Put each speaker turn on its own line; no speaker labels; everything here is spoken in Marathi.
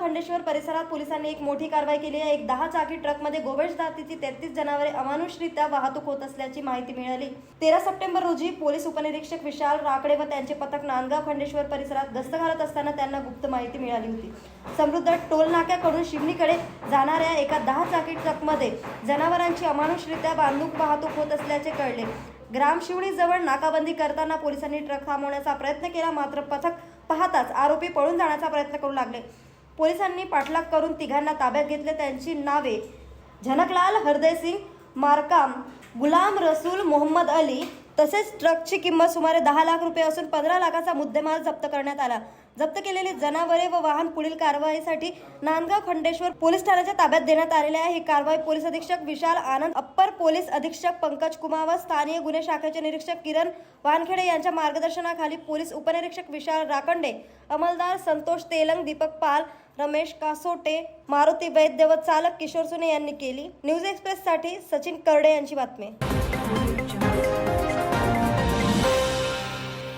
खंडेश्वर परिसरात पोलिसांनी एक मोठी कारवाई केली आहे. एक दहा चाकी ट्रकमध्ये गोवेश जातीची तेहतीस जनावरे अमानुषरित्या वाहतूक होत असल्याची माहिती मिळाली. तेरा सप्टेंबर रोजी पोलीस उपनिरीक्षक विशाल राकडे व त्यांचे पथक नांदगाव खंडेश्वर परिसरात गस्त घालत असताना त्यांना गुप्त माहिती मिळाली होती. समृद्ध टोल नाक्याकडून शिवणीकडे जाणाऱ्या एका दहा चाकी ट्रकमध्ये जनावरांची अमानुषरित्या बांधूक वाहतूक होत असल्याचे कळले. ग्रामशिवणीजवळ नाकाबंदी करताना पोलिसांनी ट्रक थांबवण्याचा प्रयत्न केला मात्र पथक पाहताच आरोपी पळून जाण्याचा प्रयत्न करू लागले. पोलिसांनी पाठलाग करून तिघांना ताब्यात घेतले. त्यांची नावे झनकलाल हरदयसिंग मारकाम गुलाम रसूल मोहम्मद अली तसेच ट्रकची किंमत सुमारे दहा लाख रुपये असून पंधरा लाखाचा मुद्देमाल जप्त करण्यात आला. जप्त केलेली जनावरे व वाहन पुढील कारवाईसाठी नांदगाव खंडेश्वर पोलीस ठाण्याच्या ताब्यात देण्यात आलेले आहे. ही कारवाई पोलीस अधीक्षक विशाल आनंद अप्पर पोलीस अधीक्षक पंकज कुमार व स्थानीय गुन्हे शाखेचे निरीक्षक किरण वानखेडे यांच्या मार्गदर्शनाखाली पोलीस उपनिरीक्षक विशाल राखंडे अंमलदार संतोष तेलंग दीपक पाल रमेश कासोटे मारुती वैद्य व चालक किशोर सुने यांनी केली. न्यूज एक्सप्रेससाठी सचिन करडे यांची बातमी.